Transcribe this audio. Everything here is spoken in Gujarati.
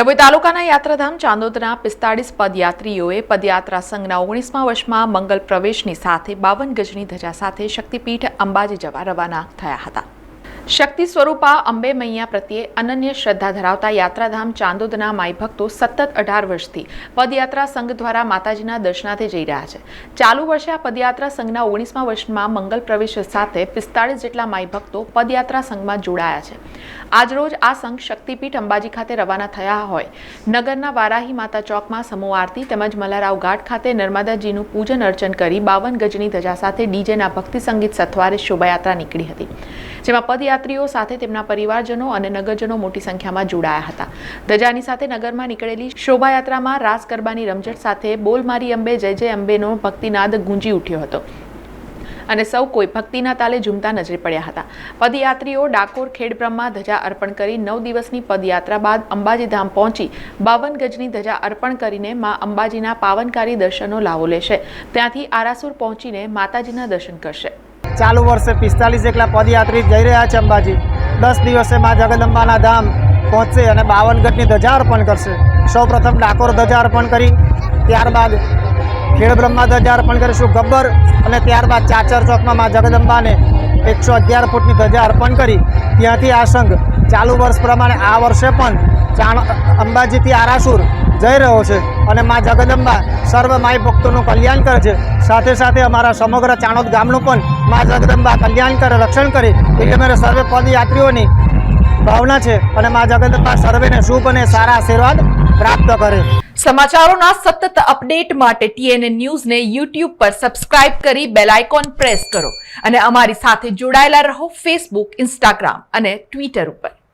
ડભોઈ તાલુકાના યાત્રાધામ ચાંદોદના પિસ્તાળીસ પદયાત્રીઓએ પદયાત્રા સંઘના ઓગણીસમાં વર્ષમાં મંગલ પ્રવેશની સાથે બાવન ગજની ધજા સાથે શક્તિપીઠ અંબાજી જવા રવાના થયા હતા. શક્તિ સ્વરૂપા અંબે મૈયા પ્રત્યે અનન્ય શ્રદ્ધા ધરાવતા યાત્રાધામ ચાંદોદના માઈ ભક્તો સતત અઢાર વર્ષથી પદયાત્રા સંઘ દ્વારા માતાજીના દર્શનાર્થે જઈ રહ્યા છે. ચાલુ વર્ષે આ પદયાત્રા સંઘના ઓગણીસમા વર્ષમાં મંગલ પ્રવેશ સાથે પિસ્તાળીસ જેટલા માઈ ભક્તો પદયાત્રા સંઘમાં જોડાયા છે. આજરોજ આ સંઘ શક્તિપીઠ અંબાજી ખાતે રવાના થયા હોય. નગરના વારાહી માતા ચોકમાં સમૂહ આરતી તેમજ મલારાવ ઘાટ ખાતે નર્મદાજીનું પૂજન અર્ચન કરી બાવન ગજની ધજા સાથે ડીજેના ભક્તિ સંગીત સથવારે શોભાયાત્રા નીકળી હતી. જેમાં પદયાત્રીઓ સાથે તેમના પરિવારજનો અને નગરજનો મોટી સંખ્યામાં જોડાયા હતા. ધજાની સાથે નગરમાં નીકળેલી શોભાયાત્રામાં રાસ ગરબાની રમઝટ સાથે બોલમારી અંબે, જય જય અંબેનો ભક્તિનાદ ગુંજી ઉઠ્યો હતો. અને સૌ કોઈ ભક્તિના તાલે ઝૂમતા નજરે પડ્યા હતા. પદયાત્રીઓ ડાકોર ખેડબ્રહ્મા ધજા અર્પણ કરી નવ દિવસની પદયાત્રા બાદ અંબાજી ધામ પહોંચી બાવન ગજની ધજા અર્પણ કરીને મા અંબાજીના પાવનકારી દર્શનનો લાવો લેશે. ત્યાંથી આરાસુર પહોંચીને માતાજીના દર્શન કરશે. ચાલુ વર્ષે પિસ્તાલીસ જેટલા પદયાત્રી જઈ રહ્યા છે અંબાજી. દસ દિવસે મા જગદંબાના ધામ પહોંચશે અને બાવનગઢની ધજા અર્પણ કરશે. સૌ પ્રથમ ડાકોર ધજા અર્પણ કરી, ત્યારબાદ ખેડબ્રહ્મા ધજા અર્પણ કરીશું ગબ્બર અને ત્યારબાદ ચાચર ચોકમાં મા જગદંબાને એકસો અગિયાર ફૂટની ધજા અર્પણ કરી. ત્યાંથી આ સંઘ ચાલુ વર્ષ પ્રમાણે આ વર્ષે પણ ચાણ અંબાજીથી આરાસુર જઈ રહ્યો છે અને મા જગદંબા સર્વ માય ભક્તોનું કલ્યાણ કરે છે. સાથે સાથે અમારા સમગ્ર ચાણોદ ગામનું પણ મા જગદંબા કલ્યાણ કરે, રક્ષણ કરે. એ અમારે સર્વે પદયાત્રીઓની ભાવના છે અને મા જગદંબા સર્વેને શુભ અને સારા આશીર્વાદ પ્રાપ્ત કરે. સમાચારોના સતત અપડેટ માટે ટીએનએ ન્યૂઝને યુટ્યુબ પર સબસ્ક્રાઇબ કરી બેલ આઇકોન પ્રેસ કરો અને અમારી સાથે જોડાયેલા રહો ફેસબુક, ઇન્સ્ટાગ્રામ અને ટ્વિટર ઉપર.